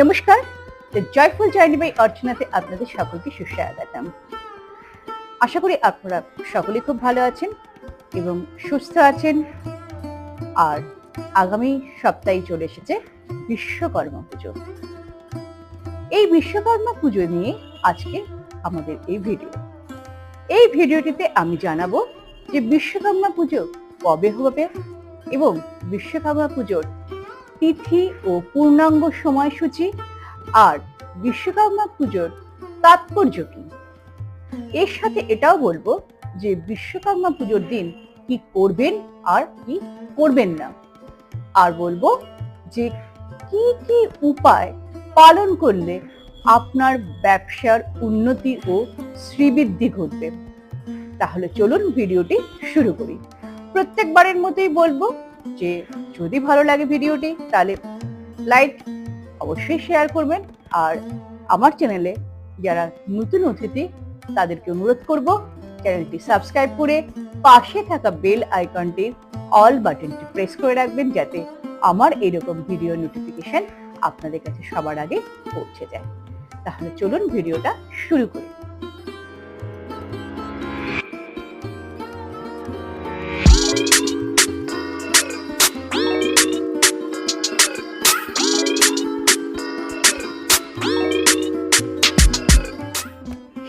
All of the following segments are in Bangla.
নমস্কার। জয়ফুল জার্নি বাই অর্চনাতে আপনাদের সকলকে সুস্বাগতম। আশা করি আপনারা সকলে খুব ভালো আছেন এবং সুস্থ আছেন। আর আগামী সপ্তাহে চলে এসেছে বিশ্বকর্মা পুজো। এই বিশ্বকর্মা পুজো নিয়ে আজকে আমাদের এই ভিডিও। এই ভিডিওটিতে আমি জানাব যে বিশ্বকর্মা পুজো কবে হবে এবং বিশ্বকর্মা পুজোর তিথি ও পূর্ণাঙ্গ সময়সূচি আর বিশ্বকর্মা পুজোর তাৎপর্য কি? এর সাথে এটাও বলব যে বিশ্বকর্মা পুজোর দিন কি করবেন আর কি করবেন না। আর বলব যে কি কি উপায় পালন করলে আপনার ব্যবসার উন্নতি ও শ্রীবৃদ্ধি ঘটবে। তাহলে চলুন ভিডিওটি শুরু করি। প্রত্যেকবারের মতোই বলব যে যদি ভালো লাগে ভিডিওটি, তাহলে লাইক অবশ্যই শেয়ার করবেন। আর আমার চ্যানেলে যারা নতুন অতিথি, তাদেরকে অনুরোধ করব, চ্যানেলটি সাবস্ক্রাইব করে পাশে থাকা বেল আইকনটির অল বাটনটি প্রেস করে রাখবেন, যাতে আমার এরকম ভিডিও নোটিফিকেশন আপনাদের কাছে সবার আগে পৌঁছে যায়। তাহলে চলুন ভিডিওটা শুরু করি।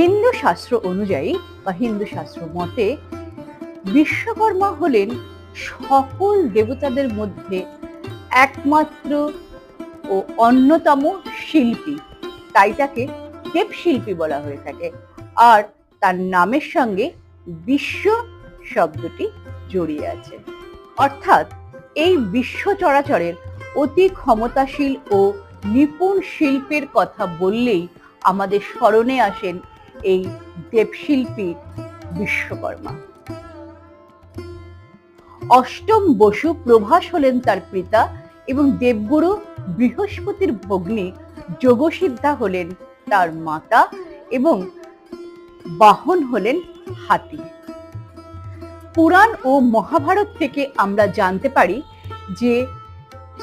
হিন্দু শাস্ত্র অনুযায়ী বা হিন্দু শাস্ত্র মতে বিশ্বকর্মা হলেন সকল দেবতাদের মধ্যে একমাত্র ও অন্যতম শিল্পী। তাই তাকে দেবশিল্পী বলা হয়ে থাকে। আর তার নামের সঙ্গে বিশ্ব শব্দটি জড়িয়ে আছে। অর্থাৎ এই বিশ্ব চরাচরের অতি ক্ষমতাশীল ও নিপুণ শিল্পের কথা বললেই আমাদের স্মরণে আসেন এই দেবশিল্পী বিশ্বকর্মা। অষ্টম বসু প্রভাস হলেন তার পিতা এবং দেবগুরু বৃহস্পতির ভগ্নী যোগসিদ্ধা হলেন তার মাতা এবং বাহন হলেন হাতি। পুরাণ ও মহাভারত থেকে আমরা জানতে পারি যে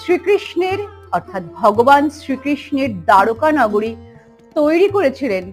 শ্রীকৃষ্ণের অর্থাৎ ভগবান শ্রীকৃষ্ণের দ্বারকা নগরী তৈরি করেছিলেন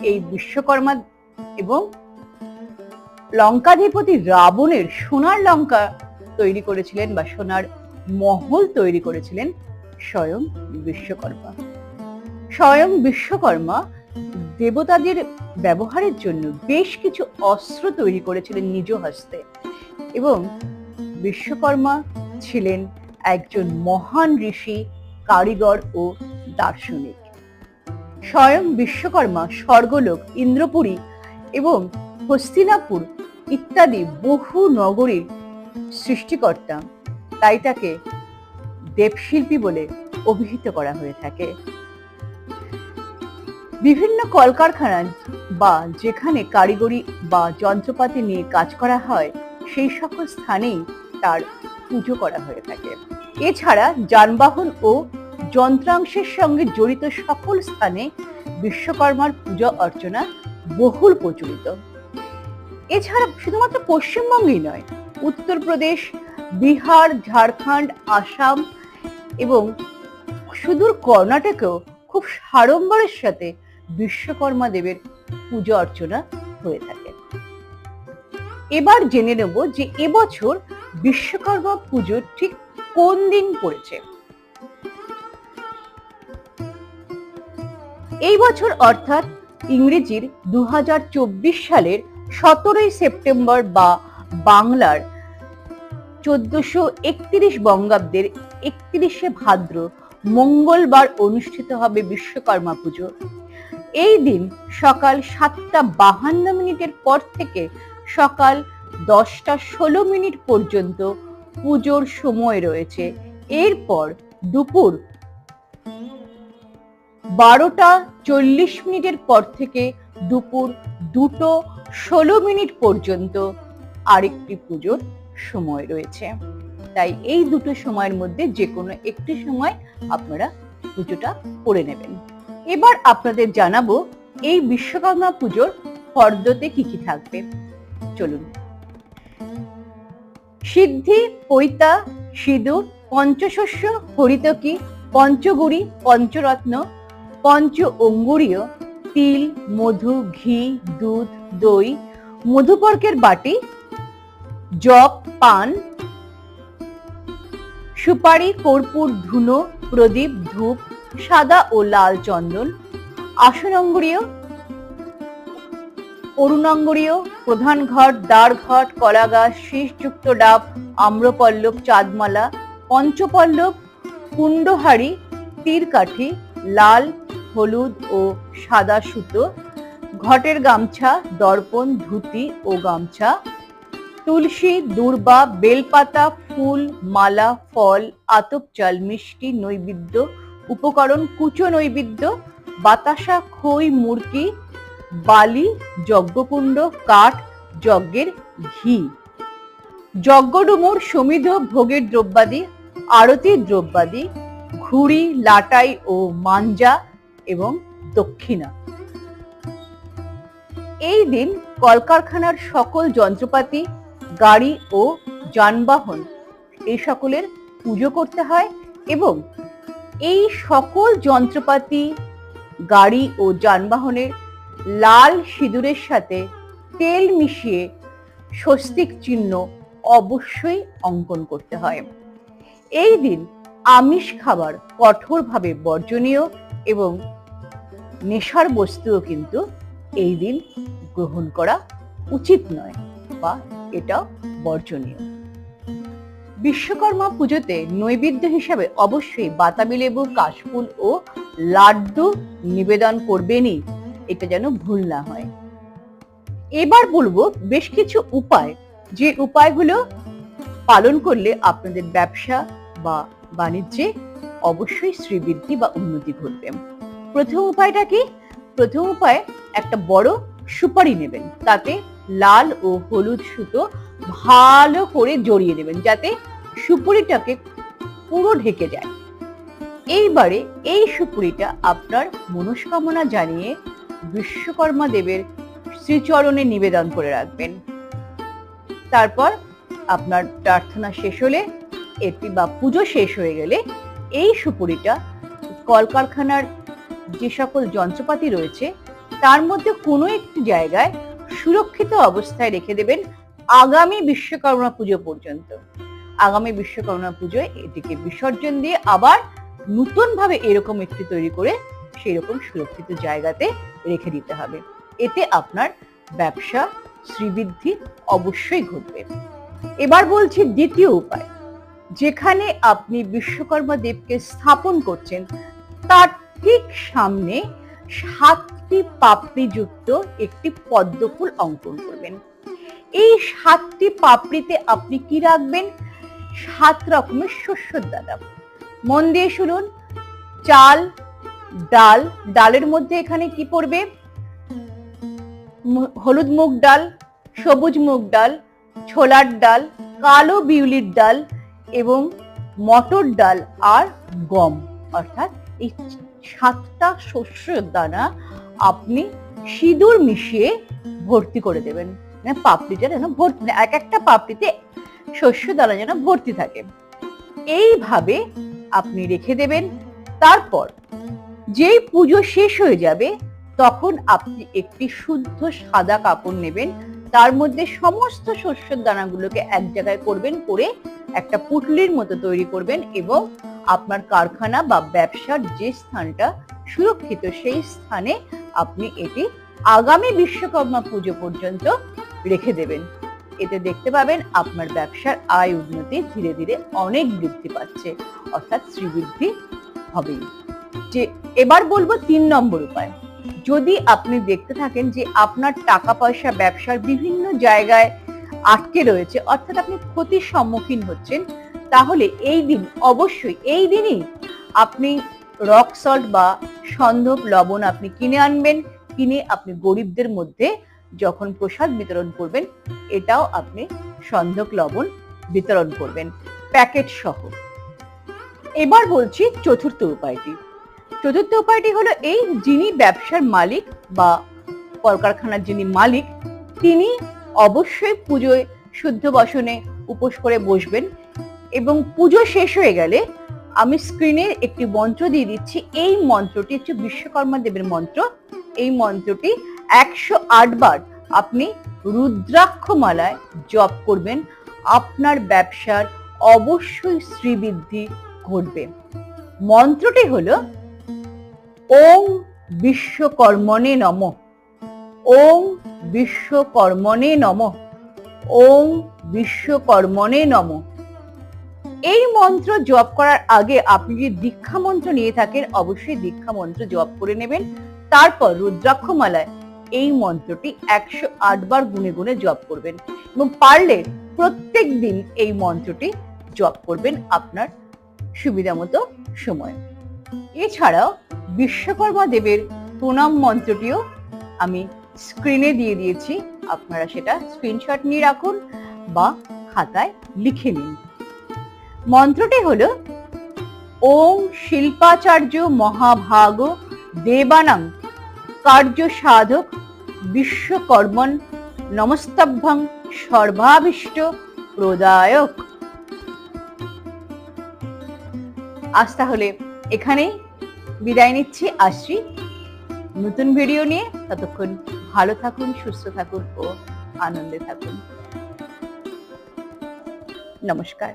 এই বিশ্বকর্মা এবং লঙ্কাধিপতি রাবণের সোনার লঙ্কা তৈরি করেছিলেন বা সোনার মহল তৈরি করেছিলেন স্বয়ং বিশ্বকর্মা। স্বয়ং বিশ্বকর্মা দেবতাদের ব্যবহারের জন্য বেশ কিছু অস্ত্র তৈরি করেছিলেন নিজ হস্তে এবং বিশ্বকর্মা ছিলেন একজন মহান ঋষি, কারিগর ও দার্শনিক। স্বয়ং বিশ্বকর্মা, স্বর্গলোক, ইন্দ্রপুরী এবং হস্তিনাপুর ইত্যাদি বহু নগরীর সৃষ্টিকর্তা। তাই তাকে দেবশিল্পী বলে অভিহিত করা হয়ে থাকে। বিভিন্ন কলকারখানা বা যেখানে কারিগরি বা যন্ত্রপাতি নিয়ে কাজ করা হয়, সেই সকল স্থানেই তার পুজো করা হয়ে থাকে। এছাড়া যানবাহন ও যন্ত্রাংশের সঙ্গে জড়িত সকল স্থানে বিশ্বকর্মার পূজা অর্চনা বহুল প্রচলিত। এছাড়া শুধুমাত্র পশ্চিমবঙ্গেই নয়, উত্তরপ্রদেশ, বিহার, ঝাড়খণ্ড, আসাম এবং সুদূর কর্ণাটকেও খুব সাড়ম্বরের সাথে বিশ্বকর্মা দেবের পূজা অর্চনা হয়ে থাকে। এবার জেনে নেব যে এবছর বিশ্বকর্মা পুজোর ঠিক কোন দিন পড়েছে। এই বছর অর্থাৎ ইংরেজির দু হাজার চব্বিশ সালের সতেরোই সেপ্টেম্বর বা বাংলার চোদ্দশো একত্রিশ বঙ্গাব্দের একত্রিশে ভাদ্র মঙ্গলবার অনুষ্ঠিত হবে বিশ্বকর্মা পুজো। এই দিন সকাল সাতটা বাহান্ন মিনিটের পর থেকে সকাল দশটা ষোলো মিনিট পর্যন্ত পুজোর সময় রয়েছে। এরপর দুপুর বারোটা চল্লিশ মিনিটের পর থেকে দুপুর দুটো ষোলো মিনিট পর্যন্ত আরেকটি পুজোর সময় রয়েছে। তাই এই দুটো সময়ের মধ্যে যে কোনো একটি সময় আপনারা পুজোটা করে নেবেন। এবার আপনাদের জানাব এই বিশ্বকর্মা পুজোর ফর্দতে কি কি থাকবে। চলুন। সিদ্ধি, পৈতা, সিঁদুর, পঞ্চশস্য, হরিতকি, পঞ্চগুড়ি, পঞ্চরত্ন পঞ্চ অঙ্গুরীয়, তিল, মধু, ঘি, দুধ, দই মধুপর্কের বাটি জপ পান, সুপারি, কর্পূর, ধুনো, প্রদীপ, ধূপ, সাদা ও লাল চন্দন আসনঙ্গরীয় অরুণাঙ্গরীয় প্রধান ঘট, দ্বার ঘট কলা গাছ শীষযুক্ত ডাব, আম্রপল্লব, চাঁদমালা, পঞ্চপল্লব, কুণ্ডহারি, তীরকাঠি, লাল হলুদ ও সাদা সুতো, ঘটের গামছা, দর্পণ, ধুতি ও গামছা, তুলসী, দূর্বা, বেলপাতা, ফুল, মালা, ফল, আতপ চাল, মিষ্টি, নৈবেদ্য, উপকরণ, কুচো নৈবেদ্য, বাতাসা, খই, মুরকি, বালি, যজ্ঞকুণ্ড, কাঠ, যজ্ঞের ঘি। যজ্ঞডুমুর সমিধ ভোগের দ্রব্যাদি আরতির দ্রব্যাদি, ঘুড়ি, লাটাই ও মাঞ্জা এবং দক্ষিণা। এই দিন কলকারখানার সকল যন্ত্রপাতি, গাড়ি ও যানবাহন এই সকলের পুজো করতে হয় এবং এই সকল যন্ত্রপাতি, গাড়ি ও যানবাহনের লাল সিঁদুরের সাথে তেল মিশিয়ে স্বস্তিক চিহ্ন অবশ্যই অঙ্কন করতে হয়। এই দিন আমিষ খাবার কঠোরভাবে বর্জনীয় এবং নেশার বস্তুও কিন্তু এই দিন গ্রহণ করা উচিত নয় বা এটা বর্জনীয়। বিশ্বকর্মা পুজোতে নৈবেদ্য হিসাবে অবশ্যই বাতাবি লেবু, কাশফুল ও লাড্ডু নিবেদন করবেনই, এটা যেন ভুল না হয়। এবার বলব বেশ কিছু উপায়, যে উপায়গুলো পালন করলে আপনাদের ব্যবসা বা বাণিজ্যে অবশ্যই শ্রীবৃদ্ধি বা উন্নতি ঘটবে। প্রথম উপায়টা কি? প্রথম উপায় একটা বড় সুপারি নেবেন। তাতে লাল ও হলুদ সুতো ভালো করে জড়িয়ে দেবেন যাতে সুপুরিটাকে পুরো ঢেকে যায়। এইবারে এই সুপুরিটা আপনার মনস্কামনা জানিয়ে বিশ্বকর্মা দেবের শ্রীচরণে নিবেদন করে রাখবেন। তারপর আপনার প্রার্থনা শেষ হলে, এটি বা পুজো শেষ হয়ে গেলে এই সুপুরিটা কলকারখানার যে সকল যন্ত্রপাতি রয়েছে, তার মধ্যে কোনো একটি জায়গায় সুরক্ষিত অবস্থায় রেখে দেবেন আগামী বিশ্বকর্মা পুজো পর্যন্ত। আগামী বিশ্বকর্মা পুজোয় এটিকে বিসর্জন দিয়ে আবার নতুন ভাবে এরকম একটি তৈরি করে সেই রকম সুরক্ষিত জায়গাতে রেখে দিতে হবে। এতে আপনার ব্যবসা শ্রীবৃদ্ধি অবশ্যই ঘটবে। এবার বলছি দ্বিতীয় উপায়। যেখানে আপনি বিশ্বকর্মা দেবকে স্থাপন করছেন, তার ঠিক সামনে সাতটি পাপড়ি যুক্ত একটি পদ্মফুল অঙ্কন করবেন। এই সাতটি পাপড়িতে আপনি কি রাখবেন? সাত রকমের শস্যর দানা। মন দিয়ে শুনুন। চাল, ডাল, ডালের মধ্যে এখানে কি পড়বে? হলুদ মুগ ডাল, সবুজ মুগ ডাল, ছোলার ডাল, কালো বিউলির ডাল এবং মটর ডাল আর গম। অর্থাৎ এই সাতটা শস্যের দানা আপনি সিঁদুর মিশিয়ে ভর্তি করে দেবেন। মানে পাপড়িটা যেন ভর্তি মানে এক একটা পাপড়িতে শস্য দানা যেন ভর্তি থাকে। এইভাবে আপনি রেখে দেবেন। তারপর যেই পুজো শেষ হয়ে যাবে, তখন আপনি একটি শুদ্ধ সাদা কাপড় নেবেন। তার মধ্যে সমস্ত শস্যের দানাগুলোকে এক জায়গায় করবেন, করে একটা পুটলির মতো তৈরি করবেন এবং আপনার কারখানা বা ব্যবসার যে স্থানটা সুরক্ষিত, সেই স্থানে আপনি এটি আগামী বিশ্বকর্মা পুজো পর্যন্ত রেখে দেবেন। এতে দেখতে পাবেন আপনার ব্যবসার আয় উন্নতি ধীরে ধীরে অনেক বৃদ্ধি পাচ্ছে, অর্থাৎ শ্রীবৃদ্ধি হবেই। যে এবার বলব তিন নম্বর উপায়। যদি আপনি দেখতে থাকেন যে আপনার টাকা পয়সা ব্যবসার বিভিন্ন জায়গায় আটকে রয়েছে, অর্থাৎ আপনি ক্ষতির সম্মুখীন হচ্ছেন তাহলে এই দিন, অবশ্যই এই দিনই আপনি রক সল্ট বা সন্ধব লবণ আপনি কিনে আনবেন, কিনে আপনি গরিবদের মধ্যে যখন প্রসাদ বিতরণ করবেন, এটাও আপনি সন্ধক লবণ বিতরণ করবেন। প্যাকেট সহ। এবার বলছি চতুর্থ উপায়টি। চতুর্থ উপায়টি হলো এই যিনি ব্যবসার মালিক বা কলকারখানার যিনি মালিক, তিনি অবশ্যই পুজোয় শুদ্ধ বসনে উপোস করে বসবেন। এবং পুজো শেষ হয়ে গেলে আমি স্ক্রিনে একটি মন্ত্র দিয়ে দিচ্ছি। এই মন্ত্রটি হচ্ছে বিশ্বকর্মা দেবের মন্ত্র। এই মন্ত্রটি একশো আট বার আপনি রুদ্রাক্ষমালায় জপ করবেন। আপনার ব্যবসার অবশ্যই শ্রীবৃদ্ধি ঘটবে। মন্ত্রটি হলো, ওম বিশ্বকর্মণে নম। ওম বিশ্বকর্মণে নম। ওম বিশ্বকর্মণে নম। এই মন্ত্র জপ করার আগে আপনি যদি দীক্ষা মন্ত্র নিয়ে থাকেন, অবশ্যই দীক্ষা মন্ত্র জপ করে নেবেন। তারপর রুদ্রাক্ষ রুদ্রাক্ষমালায় এই মন্ত্রটি একশো আট বার গুনে গুনে জপ করবেন এবং পারলে প্রত্যেক দিন এই মন্ত্রটি জপ করবেন আপনার সুবিধা মতো সময়। এছাড়াও বিশ্বকর্মা দেবের প্রণাম মন্ত্রটিও আমি স্ক্রিনে দিয়ে দিয়েছি। আপনারা সেটা স্ক্রিনশট নিয়ে রাখুন বা খাতায় লিখে নিন। মন্ত্রটি হলো, ওম শিল্পাচার্য মহাভাগ দেবানাং কার্য সাধক বিশ্বকর্মণ নমস্তভ্যং সর্বাবিষ্ট প্রদায়ক। আজ তাহলে এখানেই বিদায় নিচ্ছি। আসছি নতুন ভিডিও নিয়ে। ততক্ষণ ভালো থাকুন, সুস্থ থাকুন ও আনন্দে থাকুন। নমস্কার।